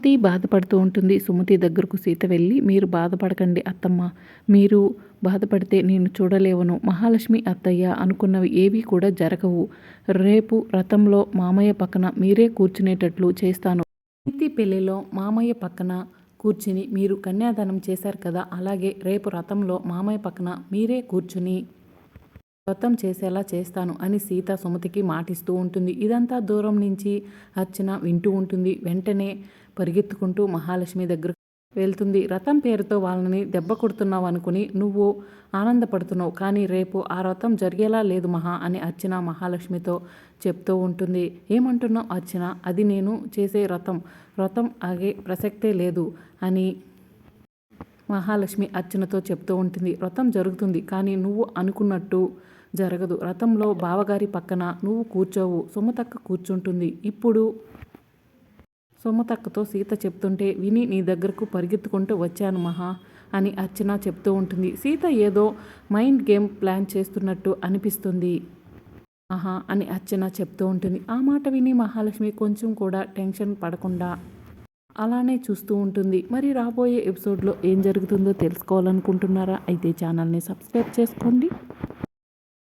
సుమతి బాధపడుతూ ఉంటుంది. సుమతి దగ్గరకు సీత వెళ్ళి మీరు బాధపడకండి అత్తమ్మ. మీరు బాధపడితే నేను చూడలేవను. మహాలక్ష్మి అత్తయ్య అనుకున్నవి ఏవీ కూడా జరగవు. రేపు రథంలో మామయ్య పక్కన మీరే కూర్చునేటట్లు చేస్తాను. నీతి పెళ్ళిలో మామయ్య పక్కన కూర్చుని మీరు కన్యాదానం చేశారు కదా అలాగే రేపు రథంలో మామయ్య పక్కన మీరే కూర్చుని వ్రతం చేసేలా చేస్తాను అని సీత సుమతికి మాటిస్తూ ఉంటుంది. ఇదంతా దూరం నుంచి అర్చన వింటూ ఉంటుంది. వెంటనే పరిగెత్తుకుంటూ మహాలక్ష్మి దగ్గర వెళ్తుంది. రథం పేరుతో వాళ్ళని దెబ్బ కొడుతున్నావు అనుకుని నువ్వు ఆనందపడుతున్నావు. కానీ రేపు ఆ రథం జరిగేలా లేదు మహా అని అర్చన మహాలక్ష్మితో చెప్తూ ఉంటుంది. ఏమంటున్నావు అర్చన? అది నేను చేసే రథం. రథం ఆగే ప్రసక్తే లేదు అని మహాలక్ష్మి అర్చనతో చెప్తూ ఉంటుంది రథం జరుగుతుంది కానీ నువ్వు అనుకున్నట్టు జరగదు. రథంలో బావగారి పక్కన నువ్వు కూర్చోవు. సుమతక్క కూర్చుంటుంది. ఇప్పుడు సుమతక్కతో సీత చెప్తుంటే విని నీ దగ్గరకు పరిగెత్తుకుంటూ వచ్చాను మహా అని అర్చన చెప్తూ ఉంటుంది. సీత ఏదో మైండ్ గేమ్ ప్లాన్ చేస్తున్నట్టు అనిపిస్తుంది. ఆహా అని అర్చన చెప్తూ ఉంటుంది. ఆ మాట విని మహాలక్ష్మి కొంచెం కూడా టెన్షన్ పడకుండా అలానే చూస్తూ ఉంటుంది. మరి రాబోయే ఎపిసోడ్లో ఏం జరుగుతుందో తెలుసుకోవాలనుకుంటున్నారా? అయితే ఛానల్ని సబ్స్క్రైబ్ చేసుకోండి.